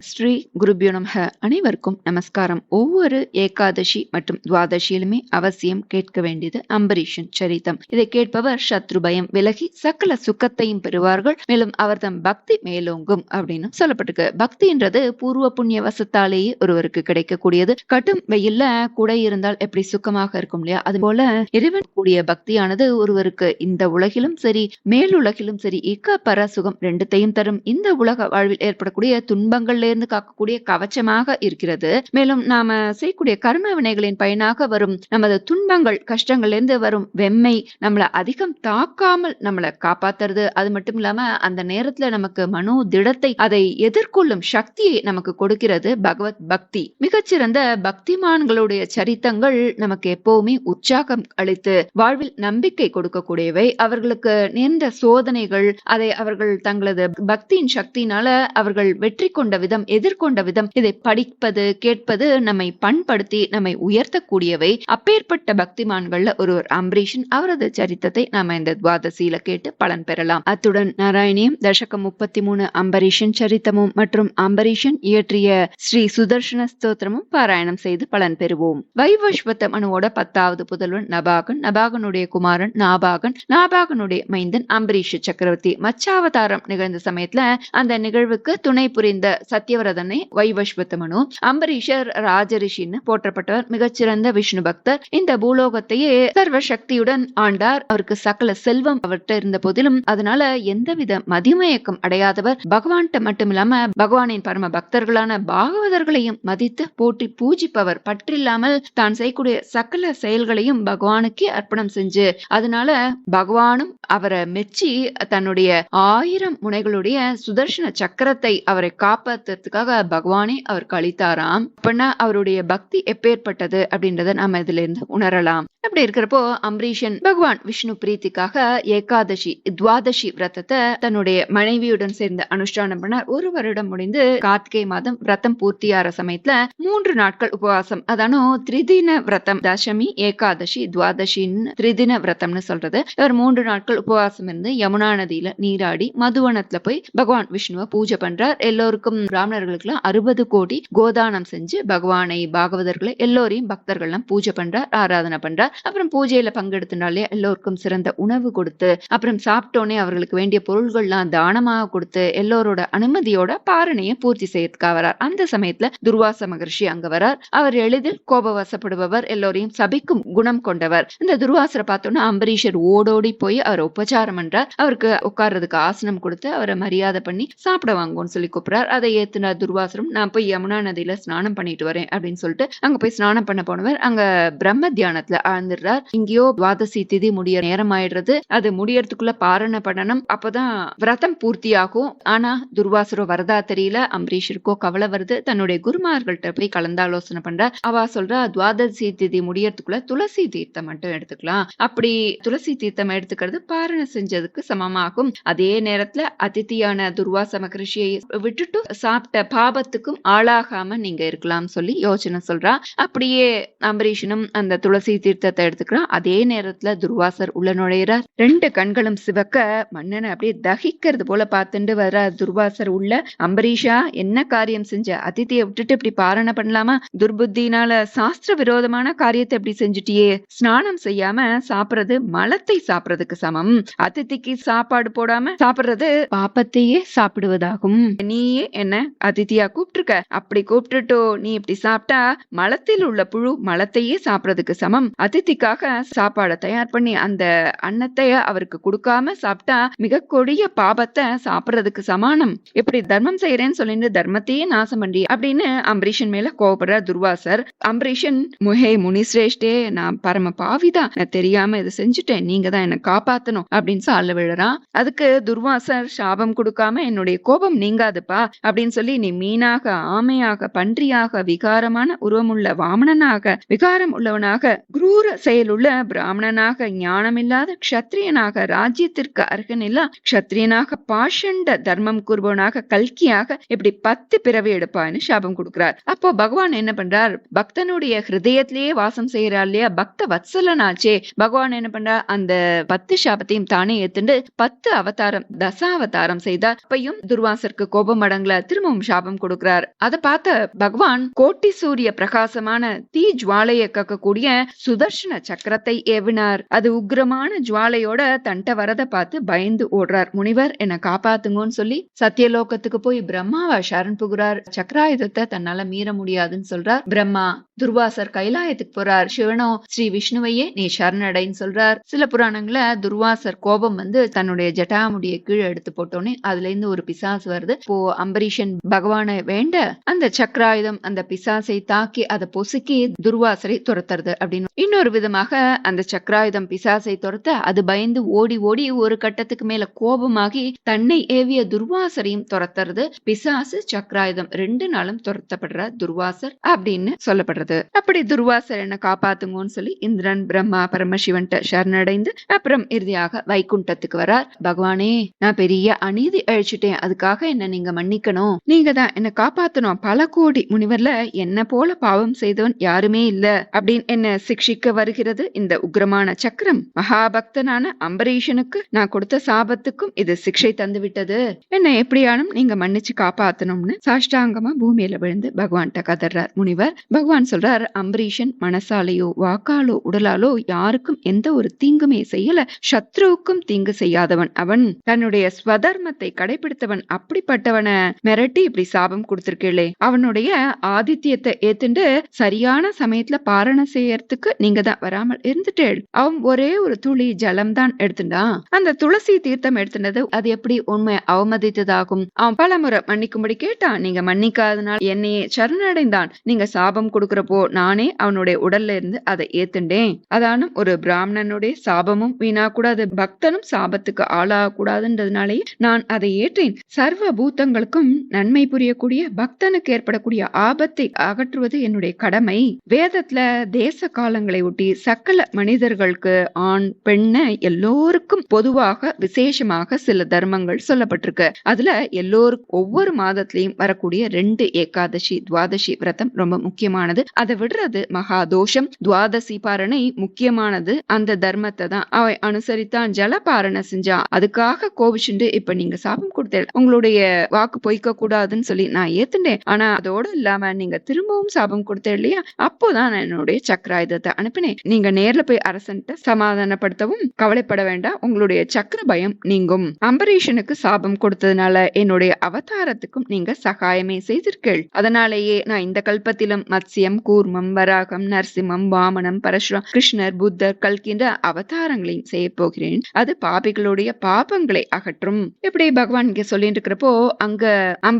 ஸ்ரீ குருபியோ நமக. அனைவருக்கும் நமஸ்காரம். ஒவ்வொரு ஏகாதசி மற்றும் துவாதசியிலுமே அவசியம் கேட்க வேண்டியது அம்பரீஷன் சரித்தம் இதை கேட்பவர் சத்ரு பயம் விலகி சகல சுக்கத்தையும் பெறுவார்கள். மேலும் அவர் தம் பக்தி மேலோங்கும் அப்படின்னு சொல்லப்பட்டிருக்கு. பக்தின்றது பூர்வ புண்ணிய வசத்தாலேயே ஒருவருக்கு கிடைக்கக்கூடியது. கட்டும் வெயில்ல குடை இருந்தால் எப்படி சுக்கமாக இருக்கும் இல்லையா? அது போல இறைவன் கூடிய பக்தியானது ஒருவருக்கு இந்த உலகிலும் சரி மேலுலகிலும் சரி இக்க பர சுகம் ரெண்டுத்தையும் தரும். இந்த உலக வாழ்வில் ஏற்படக்கூடிய துன்பங்கள்ல இருந்து காக்கக்கூடிய கவச்சமாக இருக்கிறது. மேலும் நாம செய்யக்கூடிய கர்ம வினைகளின் பயனாக வரும் நமது துன்பங்கள் கஷ்டங்கள்ல இருந்து வரும் வெம்மை நம்மளை அதிகம் தாக்காமல் நம்மளை காப்பாத்துறது. அது மட்டும் இல்லாம அந்த நேரத்துல நமக்கு மனோ திடத்தை அதை எதிர்கொள்ளும் சக்தியை நமக்கு கொடுக்கிறது பகவத் பக்தி. மிகச்சிறந்த பக்திமான்களுடைய சரித்தங்கள் நமக்கு எப்பவுமே உற்சாகம் அளித்து வாழ்வில் நம்பிக்கை கொடுக்கக்கூடியவை. அவர்களுக்கு நேர்ந்த சோதனைகள் அதை அவர்கள் தங்களது பக்தியின் சக்தியினால அவர்கள் வெற்றி கொண்ட விதம் எதிர்கொண்ட விதம் இதை படிப்பது கேட்பது நம்மை பண்படுத்தி நம்மை உயர்த்தக்கூடியவை. அப்பேற்பட்ட பக்திமான்கள்ல ஒருவர் அம்பரீஷன் அவரது சரித்தத்தை நாம இந்த துவாதசியில கேட்டு பலன் பெறலாம். அத்துடன் நாராயணியம் தசகம் முப்பத்தி மூணு அம்பரீஷன் சரித்தமும் மற்றும் அம்பரீஷன் இயற்றிய ஸ்ரீ சுதர்ஷன ஸ்தோத்திரமும் பாராயணம் செய்து பலன் பெறுவோம். வைவஸ்வத்த மனுவோட பத்தாவது புதல்வன் நபாகன் நபாகனுடைய குமாரன் நாபாகன் நாபாகனுடைய மைந்தன் அம்பரீஷ சக்கரவர்த்தி. மச்சாவதாரம் நிகழ்ந்த சமயத்துல அந்த நிகழ்வுக்கு துணை புரிந்த சத் வைவஸ்வத்த மனு அம்பரீஷர் ராஜரிஷின்னு போற்றப்பட்டவர் மிகச்சிறந்த விஷ்ணு பக்தர். இந்த பூலோகத்தையே சர்வ சக்தியுடன் ஆண்டார். அவருக்கு சகல செல்வம் அவர்கிட்ட இருந்த போதிலும் அதனால எந்தவித மதிமயக்கம் அடையாதவர். பகவான்கிட்ட மட்டும் இல்லாம பகவானின் பரம பக்தர்களான பாகவதர்களையும் மதித்து போற்றி பூஜிப்பவர். பற்றில்லாமல் தான் செய்யக்கூடிய சகல செயல்களையும் பகவானுக்கே அர்ப்பணம் செஞ்சு அதனால பகவானும் அவரை மெச்சி தன்னுடைய ஆயிரம் முனைகளுடைய சுதர்ஷன சக்கரத்தை அவரை காப்பாத்து காப்பாத்துறதுக்காக பகவானே அவருக்கு அளித்தாராம் அப்படின்னா அவருடைய பக்தி எப்பேற்பட்டது அப்படின்றத நாம இதுல இருந்து உணரலாம். அப்படி இருக்கிறப்போ அம்பரீஷன் பகவான் விஷ்ணு பிரீத்திக்காக ஏகாதசி துவாதசி விரதத்தை தன்னுடைய மனைவியுடன் சேர்ந்து அனுஷ்டானம் பண்ணார். ஒரு வருடம் முடிந்து கார்த்திகை மாதம் விரதம் பூர்த்தியார சமயத்துல மூன்று நாட்கள் உபவாசம். அதானோ திரிதின விரதம் தசமி ஏகாதசி துவாதசின்னு திரிதின விரதம்னு சொல்றது. இவர் மூன்று நாட்கள் உபவாசம் இருந்து யமுனா நதியில நீராடி மதுவனத்துல போய் பகவான் விஷ்ணுவை பூஜை பண்றார். எல்லோருக்கும் பிராமணர்களுக்கு எல்லாம் அறுபது கோடி கோதானம் செஞ்சு பகவானை பாகவதர்களை எல்லோரையும் பக்தர்கள்லாம் பூஜை பண்றார் ஆராதனை பண்றார். அப்புறம் பூஜையில பங்கெடுத்தனாலே எல்லோருக்கும் சிறந்த உணவு கொடுத்து அப்புறம் சாப்பிட்டோன்னே அவர்களுக்கு வேண்டிய பொருள்கள்லாம் தானமாக கொடுத்து எல்லோரோட அனுமதியோட பாரணையை பூர்த்தி செய்யறதுக்காக வரார். அந்த சமயத்துல துர்வாச மகர்ஷி அங்க வரார். அவர் எளிதில் கோபவசப்படுபவர் எல்லோரையும் சபிக்கும் குணம் கொண்டவர். இந்த துர்வாசரை பார்த்தோன்னா அம்பரீஷர் ஓடோடி போய் அவர் உபச்சாரம் பண்றார். அவருக்கு உட்கார்றதுக்கு ஆசனம் கொடுத்து அவரை மரியாதை பண்ணி சாப்பிட வாங்கும்னு சொல்லி கூப்பிடுறார். அதை ஏத்து ஏத்துன துர்வாசரும் நான் போய் யமுனா நதியில ஸ்நானம் பண்ணிட்டு வரேன் அப்படின்னு சொல்லிட்டு அங்க போய் ஸ்நானம் பண்ண போனவர். அங்க பிரம்ம தியானத்துல ஆழ்ந்துடுறார் இங்கேயோ துவாதசி திதி முடிய நேரம் ஆயிடுறது. அது முடியறதுக்குள்ள பாரண பண்ணணும் அப்பதான் விரதம் பூர்த்தி ஆகும் ஆனா துர்வாசரோ வரதா தெரியல. அம்பரீஷருக்கோ கவலை வருது. தன்னுடைய குருமார்கள்ட்ட போய் கலந்தாலோசனை பண்ற அவ சொல்றா துவாதசி திதி முடியறதுக்குள்ள துளசி தீர்த்தம் மட்டும் எடுத்துக்கலாம். அப்படி துளசி தீர்த்தம் எடுத்துக்கிறது பாரணம் செஞ்சதுக்கு சமமாகும். அதே நேரத்துல அதித்தியான துர்வாச மகரிஷியை விட்டுட்டு சாப்பிட்ட பாபத்துக்கும் ஆளாகாம நீங்க இருக்கலாம் சொல்லி யோசனை சொல்றா. அப்படியே அம்பரீஷனும் அந்த துளசி தீர்த்தத்தை எடுத்துக்கிறான் அதே நேரத்துல துர்வாசர் உள்ள நுழையிறார். ரெண்டு கண்களும் சிவக்க மன்னனை அப்படியே தகிக்கிறது போல பார்த்துட்டு வர்ற துர்வாசர் உள்ள. அம்பரீஷா என்ன காரியம் செஞ்ச? அதித்தியை விட்டுட்டு இப்படி பாரண பண்ணலாமா? துர்புத்தினால சாஸ்திர விரோதமான காரியத்தை இப்படி செஞ்சுட்டியே. ஸ்நானம் செய்யாம சாப்பிடுறது மலத்தை சாப்பிடுறதுக்கு சமம். அதித்திக்கு சாப்பாடு போடாம சாப்பிடுறது பாப்பத்தையே சாப்பிடுவதாகும். நீயே என்ன அதித்தியா கூப்பிட்டுருக்க. அப்படி கூப்பிட்டுட்டோ நீ இப்படி சாப்பிட்டா மலத்தில் உள்ள புழு மலத்தையே சாப்பிடுறதுக்கு சமம். அதித்திக்காக சாப்பாடை தயார் பண்ணி அந்த அன்னத்தை அவருக்கு கொடுக்காம சாப்பிட்டா மிக கொடிய பாபத்தை சாப்பிடுறதுக்கு சமானம். இப்படி தர்மம் செய்யறேன்னு சொல்லிட்டு தர்மத்தையே நாசம் பண்ணி அப்படின்னு அம்பரீஷன் மேல கோபப்படுற துர்வாசர். அம்பரீஷன் முஹே முனிஸ்ரேஷ்டே நான் பரம பாவிதான் நான் தெரியாம இதை செஞ்சுட்டேன். நீங்க தான் என்ன காப்பாத்தணும். அப்படின்னு சொல்ல விழுறான். அதுக்கு துர்வாசர் சாபம் கொடுக்காம என்னுடைய கோபம் நீங்காதுப்பா. அப்படின்னு சொல்லி நீ மீனாக ஆமையாக பன்றியாக விகாரமான உருவமுள்ள வாமணனாக விகாரம் உள்ளவனாக குரூர செயலுள்ள பிராமணனாக ஞானமில்லாத க்ஷத்ரியனாக ராஜ்யத்திற்கு அருகனில்லா க்ஷத்ரியனாக பாஷண்ட தர்மம் கூறுபவனாக கல்கியாக இப்படி பத்து பிறவி எடுப்பான்னு சாபம் கொடுக்கிறார். அப்போ பகவான் என்ன பண்றார்? பக்தனுடைய ஹிருதயத்திலேயே வாசம் செய்யறார் இல்லையா? பக்த வத்சலனாச்சே. பகவான் என்ன பண்றார்? அந்த பத்து சாபத்தையும் தானே ஏத்துண்டு பத்து அவதாரம் தசாவதாரம் செய்தார். அப்பையும் துர்வாசருக்கு கோபம் அடங்கல. திரும்ப திரும்பவும் சாபம் கொடுக்கிறார். அதை பார்த்த பகவான் கோட்டி சூரிய பிரகாசமான தீ ஜுவாலையை கக்கக்கூடிய சுதர்ஷன சக்கரத்தை ஏவினார். அது உக்ரமான ஜுவாலையோட தன்ட்ட வரத பார்த்து பயந்து ஓடுறார். முனிவர் என்ன காப்பாத்துங்கன்னு சொல்லி சத்தியலோகத்துக்கு போய் பிரம்மாவை சரண் புகுறார். சக்கராயுதத்தை தன்னால மீற முடியாதுன்னு சொல்றார். பிரம்மா துர்வாசர் கைலாயத்துக்கு போறார். சிவனோ ஸ்ரீ விஷ்ணுவையே நீ சரணடைன்னு சொல்றார். சில புராணங்கள துர்வாசர் கோபம் வந்து தன்னுடைய ஜட்டாமுடிய கீழே எடுத்து போட்டோன்னே அதுல இருந்து ஒரு பிசாசு வருது. இப்போ அம்பரீஷன் பகவானை வேண்ட அந்த சக்கராயுதம் அந்த பிசாசை தாக்கி அதை பொசுக்கி துர்வாசரை துரத்துறது அப்படின்னு. இன்னொரு விதமாக அந்த சக்கராயுதம் பிசாசை துரத்த அது பயந்து ஓடி ஓடி ஒரு கட்டத்துக்கு மேல கோபமாகி தன்னை ஏவிய துர்வாசரையும் துரத்துறது. பிசாசு சக்கராயுதம் ரெண்டு நாளும் துரத்தப்படுற துர்வாசர் அப்படின்னு சொல்லப்படுறது. அப்படி துர்வாசர் என்ன காப்பாத்துங்கன்னு சொல்லி இந்திரன் பிரம்மா பரமசிவன்ட்ட சரணடைந்து அப்புறம் இறுதியாக வைகுண்டத்துக்கு வரார். பகவானே நான் பெரிய அநீதி அழிச்சிட்டேன். அதுக்காக என்ன நீங்க மன்னிக்கணும். நீங்க தான் என்ன காப்பாத்தணும். பல கோடி முனிவர்ல என்ன போல பாவம் செய்தவன் யாருமே இல்ல அப்படின்னு என்ன சிக்ஷிக்க வருகிறது இந்த உக்ரமான சக்கரம். மகாபக்தனான அம்பரீஷனுக்கு நான் கொடுத்த சாபத்துக்கும் இது சிக்ஷை தந்து விட்டது. என்ன எப்படியானும் நீங்க மன்னிச்சு காப்பாத்தணும்னு சாஷ்டாங்கமா பூமியில விழுந்து பகவான்கிட்ட கதர்றார் முனிவர். பகவான் சொல்றார் அம்பரீஷன் மனசாலேயோ வாக்காலோ உடலாலோ யாருக்கும் எந்த ஒரு தீங்குமே செய்யல. சத்ருவுக்கும் தீங்கு செய்யாதவன் அவன். தன்னுடைய ஸ்வதர்மத்தை கடைபிடித்தவன் அப்படிப்பட்டவனை. மிரட்டி இப்படி சாபம் கொடுத்திருக்கீளே. அவனுடைய ஆதித்யத்தை ஏத்துண்டு சரியான சமயத்துல பாரணம் செய்யறதுக்கு நீங்க தான் வராமல் இருந்துட்டேள். அவன் ஒரே ஒரு துளி ஜலம் தான் எடுத்துட்டான் அந்த துளசி தீர்த்தம் எடுத்துனது அது எப்படி உண்மை அவமதித்ததாகும்? அவன் பல முறை மன்னிக்கும்படி கேட்டான். நீங்க மன்னிக்காதனால் என்னையே சரணடைந்தான். நீங்க சாபம் கொடுக்கறப்போ நானே அவனுடைய உடல்ல இருந்து அதை ஏத்துண்டேன். அதானும் ஒரு பிராமணனுடைய சாபமும் வீணா கூடாது பக்தனும் சாபத்துக்கு ஆளாக கூடாதுன்றதுனாலே நான் அதை ஏற்றேன். சர்வ பூத்தங்களுக்கும் நன்றி. நன்மை புரியக்கூடிய பக்தனுக்கு ஏற்படக்கூடிய ஆபத்தை அகற்றுவது என்னுடைய கடமை. வேதத்துல தேச காலங்களை ஒட்டி சக்கல மனிதர்களுக்கு ஆண் பெண்ண எல்லோருக்கும் பொதுவாக விசேஷமாக சில தர்மங்கள் சொல்லப்பட்டிருக்கு. அதுல எல்லோருக்கும் ஒவ்வொரு மாதத்திலையும் வரக்கூடிய ரெண்டு ஏகாதசி துவாதசி விரதம் ரொம்ப முக்கியமானது. அதை விடுறது மகா தோஷம் துவாதசி பாரணை முக்கியமானது. அந்த தர்மத்தை தான். அவ அனுசரித்தான் ஜலபாரணை செஞ்சா அதுக்காக கோபிச்சுண்டு இப்ப நீங்க சாபம் கொடுத்த உங்களுடைய வாக்கு பொய்க்க கூடாதுன்னு சொல்லி நான் ஏத்துட்டேன் ஆனா அதோட இல்லாம நீங்க திரும்பவும் சாபம் கொடுத்தேன் இல்லையா? அப்போதான் நான் என்னுடைய சக்கராயுதத்தை அனுப்பினேன். நீங்க நேர்ல போய் அரசன்ட்ட சமாதானப்படுத்தவும் கவலைப்பட வேண்டாம். உங்களுடைய சக்கர பயம் நீங்கும். அம்பரீஷனுக்கு சாபம் கொடுத்ததுனால என்னுடைய அவதாரத்துக்கும் நீங்க சகாயமே செய்திருக்கீள். அதனாலேயே நான் இந்த கல்பத்திலும் மத்சியம் கூர்மம் வராகம் நரசிம்மம் வாமனம் பரசுரம் கிருஷ்ணர் புத்தர் கல்கின்ற அவதாரங்களையும் செய்ய போகிறேன். அது பாபிகளுடைய பாபங்களை அகற்றும். இப்படி பகவான் இங்க சொல்லிட்டு இருக்கிறப்போ அங்க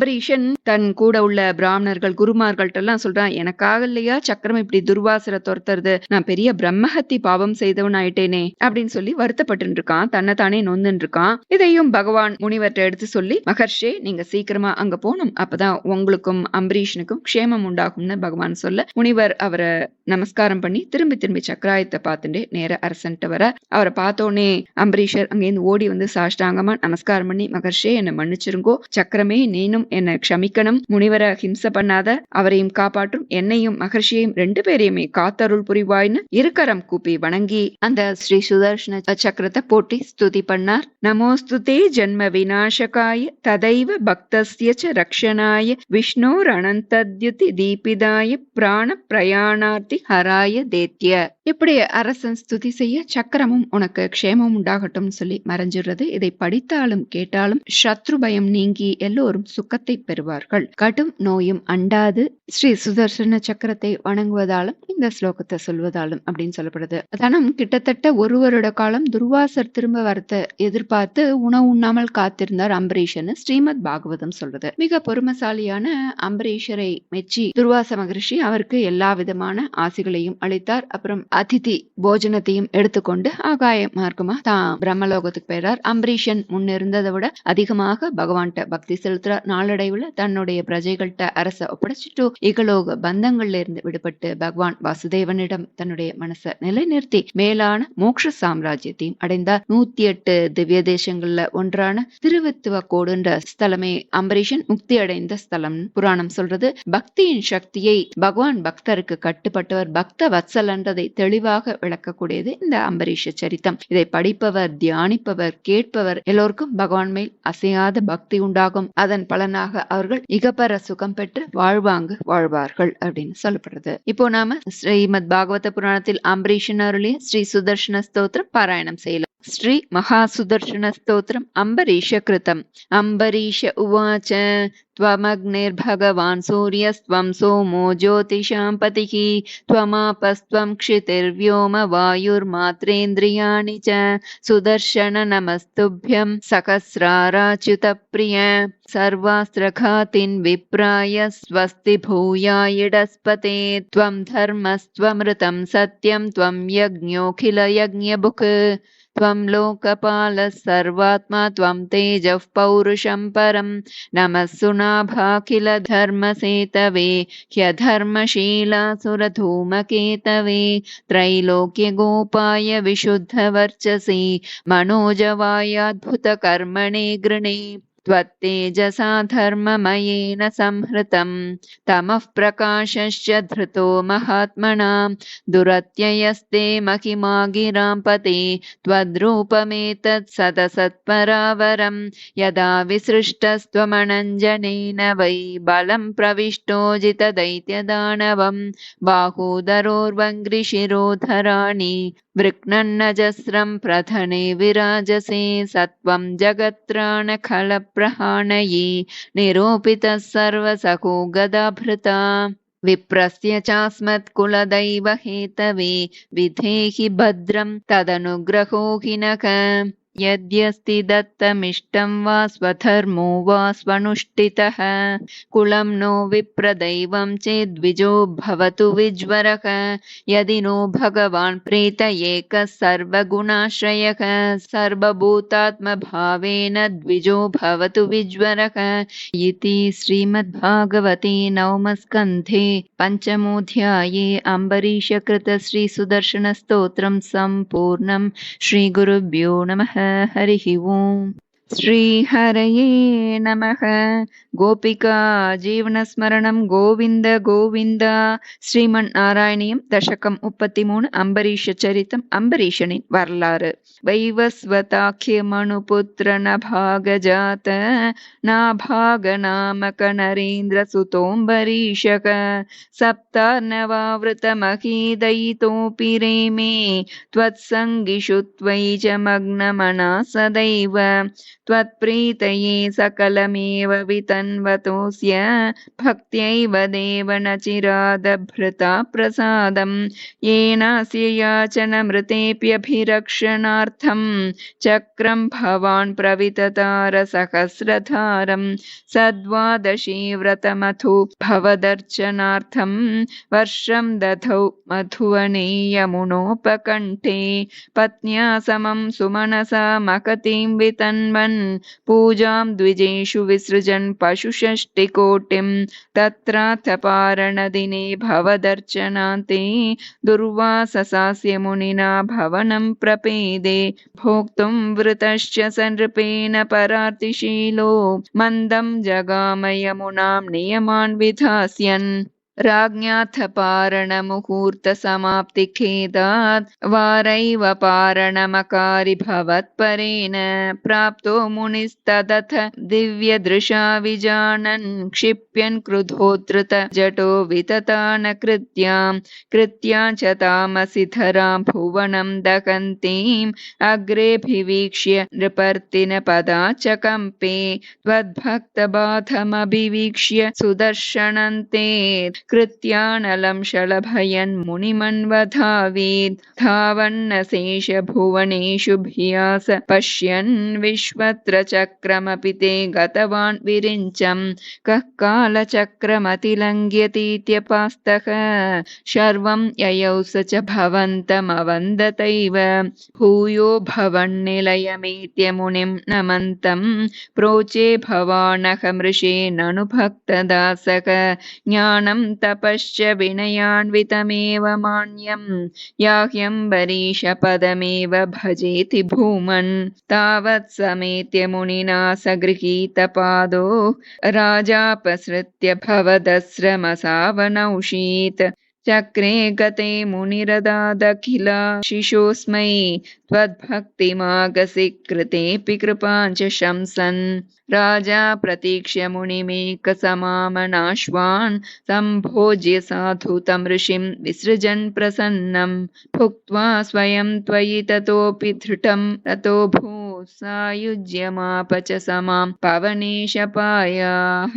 அம்பரீஷன் தன் கூட உள்ள பிராமணர்கள் குருமார்கள்ட்ட எல்லாம் சொல்றான் எனக்காக இல்லையா? சக்கரம் இப்படி துர்வாசர துரத்துறது. நான் பெரிய பிரம்மஹத்தி பாவம் செய்தவன் ஆயிட்டேனே அப்படின்னு சொல்லி வருத்தப்பட்டு இருக்கான் தன்னை தானே நொந்துன்னு இருக்கான் இதையும் பகவான் முனிவர்கிட்ட எடுத்து சொல்லி மகர்ஷே நீங்க சீக்கிரமா அங்க போகணும் அப்பதான் உங்களுக்கும் அம்பரீஷனுக்கும் க்ஷேமம் உண்டாகும்னு பகவான் சொல்ல முனிவர் அவரை நமஸ்காரம் பண்ணி திரும்பி திரும்பி சக்கராயத்தை பார்த்துட்டு நேர அரசன்ட்ட வர அவரை பார்த்தோன்னே அம்பரீஷர் அங்கேருந்து ஓடி வந்து சாஷ்டாங்கமா நமஸ்காரம் பண்ணி மகர்ஷே என்னை மன்னிச்சிருங்கோ. சக்கரமே நீனும் என்னை க்ஷமிக்கணும் முனிவரை ஹிம்ச பண்ணாத அவரையும் காப்பாற்றும் என்னையும் மகர்ஷியையும் ரெண்டு பேரையுமே காத்தருள் புரிவாய்னு இருக்கரம் கூப்பி வணங்கி அந்த ஸ்ரீ சுதர்ஷன சக்கரத்தை போட்டி ஸ்துதி பண்ணார். நமோஸ்துதே ஜென்ம விநாசகாய ததைவ பக்தஸ்ய ச ரக்ஷனாய விஷ்ணோர் அனந்தத்யுதி தீபிதாய பிராண பிரயாணார்த்தி ஹராய தேத்ய. இப்படி அரசன் ஸ்துதி செய்ய சக்கரமும் உனக்கு க்ஷேமம் உண்டாகட்டும் சொல்லி மறைஞ்சிடுறது. இதை படித்தாலும் கேட்டாலும் சத்ரு பயம் நீங்கி எல்லோரும் சுக்கத்தை பெறுவார்கள். கடும் நோயும் அண்டாது. ஸ்ரீ சுதர்சன சக்கரத்தை வணங்குவதாலும் இந்த ஸ்லோகத்தை சொல்வதாலும் அப்படின்னு சொல்லப்படுது. தனம் கிட்டத்தட்ட ஒரு வருட காலம் துர்வாசர் திரும்ப வரத்தை எதிர்பார்த்து உணவு உண்ணாமல் காத்திருந்தார் அம்பரீஷன் ஸ்ரீமத் பாகவதம் சொல்றது. மிக பொறுமசாலியான அம்பரீஷரை மெச்சி துர்வாச மகரிஷி அவருக்கு எல்லா விதமான ஆசிகளையும் அளித்தார். அப்புறம் அதிதி போஜனத்தையும் எடுத்துக்கொண்டு ஆகாய மார்க்கமா தான் பிரம்மலோகத்துக்கு போயிறார் அம்பரீஷன் முன்ன இருந்ததை விட அதிகமாக பகவான்கிட்ட பக்தி செலுத்துறார் நாளடைவுல தன்னுடைய பிரஜைகள்கிட்ட அரச ஒப்படைச்சிட்டு இகலோக பந்தங்கள்ல இருந்து விடுபட்டு பகவான் வாசுதேவனிடம் தன்னுடைய மனசை நிலைநிறுத்தி மேலான மோட்ச சாம்ராஜ்யத்தையும் அடைந்தார். நூத்தி எட்டு திவ்ய தேசங்கள்ல ஒன்றான திருவத்துவ கோடுன்ற ஸ்தலமே அம்பரீஷன் முக்தி அடைந்த ஸ்தலம். புராணம் சொல்றது பக்தியின் சக்தியை பகவான் பக்தருக்கு கட்டுப்பட்டவர் பக்த வத்சலன்றதை தெளிவாக விளக்கக்கூடியது இந்த அம்பரீஷ சரித்தம் இதை படிப்பவர் தியானிப்பவர் கேட்பவர் எல்லோருக்கும் பகவான் மேல் அசையாத பக்தி உண்டாகும். அதன் பலனாக அவர்கள் இகப்பர சுகம் பெற்று வாழ்வாங்கு வாழ்வார்கள் அப்படின்னு சொல்லப்படுறது. இப்போ நாம ஸ்ரீமத் பாகவத புராணத்தில் அம்பரீஷன் அருளிய ஸ்ரீ சுதர்ஷன ஸ்தோத்திரம் பாராயணம் செய்யலாம். श्री महासुदर्शनस्तोत्रम् अम्बरीष कृतम् अम्बरीष उवाच त्वमग्निर्भगवान् सूर्यस्त्वं सोमो ज्योतिषां पतिः त्वमापस्त्वं क्षितिर्व्योम वायुर्मात्रेन्द्रियाणि च। सुदर्शन नमस्तुभ्यं सहस्राराच्युतप्रिय सर्वास्त्रघातिन् विप्राय स्वस्ति भूयायिडस्पते। त्वं धर्मस्त्वमृतं सत्यं त्वं यज्ञोऽखिलयज्ञबुक् त्वं लोकपालः सर्वात्मा त्वं तेजः पौरुषं परं। नमः सुनाभाखिलधर्मसेतवे ह्यधर्मशीलासुरधूमकेतवे त्रैलोक्यगोपाय विशुद्धवर्चसे मनोजवायाद्भुतकर्मणे गृणे। त्वत्तेजसा धर्ममयेन संहृतं तमः प्रकाशश्च धृतो महात्मना, दुरत्ययस्ते महिमा गिरां पते, त्वद्रूपमेतत् सदसत्परावरं यदा विसृष्टस्त्वमनञ्जनेन वै बलं प्रविष्टो जितदैत्यदानवं बाहूदरोर्वङ्घ्रिशिरोधराणि वृक्नन्नजस्रं प्रधने विराजसे सत्वं प्रहाणये निरूपितः सर्वसखो गदाभृता विप्रस्य चास्मत्कुलदैवहेतवे विधेहि भद्रं तदनुग्रहो हिनक यद्यस्ति दत्तमिष्टं वा स्वधर्मो वा स्वनुष्ठितः, कुलं नो विप्रदैवं चेद्विजो भवतु विज्वरः, यदि नो भगवान् प्रेत एकः सर्वगुणाश्रयः, सर्वभूतात्मभावेन द्विजो भवतु विज्वरः। इति श्रीमद्भागवते नवमस्कन्धे पञ्चमोऽध्याये अम्बरीषकृतश्रीसुदर्शनस्तोत्रं सम्पूर्णं श्रीगुरुभ्यो नमः। हरिः ओम् श्रीहरये नमः गोपिका जीवनस्मरणं गोविन्द गोविन्द ஸ்ரீமன் நாராயணியம் தசகம் முப்பத்தி மூணு அம்பரீஷ சரித்தம் அம்பரீஷனின் வரலாறு வைவஸ்வதாக்கியமனுபுத்திர நபாகஜாத நாபாக நாமக நரேந்திர சுதோம்பரீஷக सप्तार्णवावृतमहीदयितोऽपि रेमे त्वत्सङ्गिषु त्वयि च मग्नमना सदैव त्वत्प्रीतये सकलमेव वितन्वतोऽस्य भक्त्यैव देव न चिरादभृता प्रसादं येनास्य याचनमृतेऽप्यभिरक्षणार्थं चक्रं भवान् प्रविततारसहस्रधारं सद्वादशी व्रतमथु भवदर्चनार्थं वर्षं दधौ मधुवने यमुनोपकण्ठे पत्न्या समं सुमनसा मकतिं वितन्वन् पूजां द्विजेषु विसृजन् पशुषष्टिकोटिं तत्राथ पारणदिने भवदर्चनान्ते दुर्वाससास्य मुनिना भवनं प्रपेदे भोक्तुं वृतश्च स नृपेण परार्तिशीलो मन्दं जगाम यमुनां नियमान् विधास्यन् राज्ञाथ पारणमुहूर्तसमाप्तिखेदात् वारैव पारणमकारि भवत्परेण प्राप्तो मुनिस्तदथ दिव्यदृशा विजानन् क्षिप्यन् क्रुधोद्धृत जटो विततान कृत्यां कृत्यां च तामसि धरां भुवनं दहन्तीम् अग्रेऽभिवीक्ष्य नृपर्तिनपदा च कम्पे त्वद्भक्तबाधमभिवीक्ष्य सुदर्शनन्ते कृत्यानलं शलभयन्मुनिमन्वधावीत् धावन्नशेषभुवनेषु भियास पश्यन् विश्वत्र चक्रमपि ते गतवान् विरिञ्चं कः कालचक्रमतिलङ्घ्यतीत्यपास्तः शर्वं ययौ स च भवन्तमवन्दतैव। भूयो भवन्निलयमेत्य मुनिं नमन्तं प्रोचे भवानहमृषे ननु भक्तदासः ज्ञानं तपश्च विनयान्वितमेव मान्यं याह्यम्बरीशपदमेव भजेति भूमन्। तावत् समेत्य मुनिना स गृहीतपादो राजापसृत्य भवदस्रमसावनौषीत् चक्रे गते मुनिरदादखिल। शिशोऽस्मै त्वद्भक्तिमागसि कृतेऽपि कृपाञ्च शंसन् राजा प्रतीक्ष्य मुनिमेकसमामनाश्वान्। सम्भोज्य साधु तं ऋषिं विसृजन् प्रसन्नं। भुक्त्वा स्वयं त्वयि ततोऽपि धृतं ततो भू सायुज्यमाप च समां पवनेशपायाः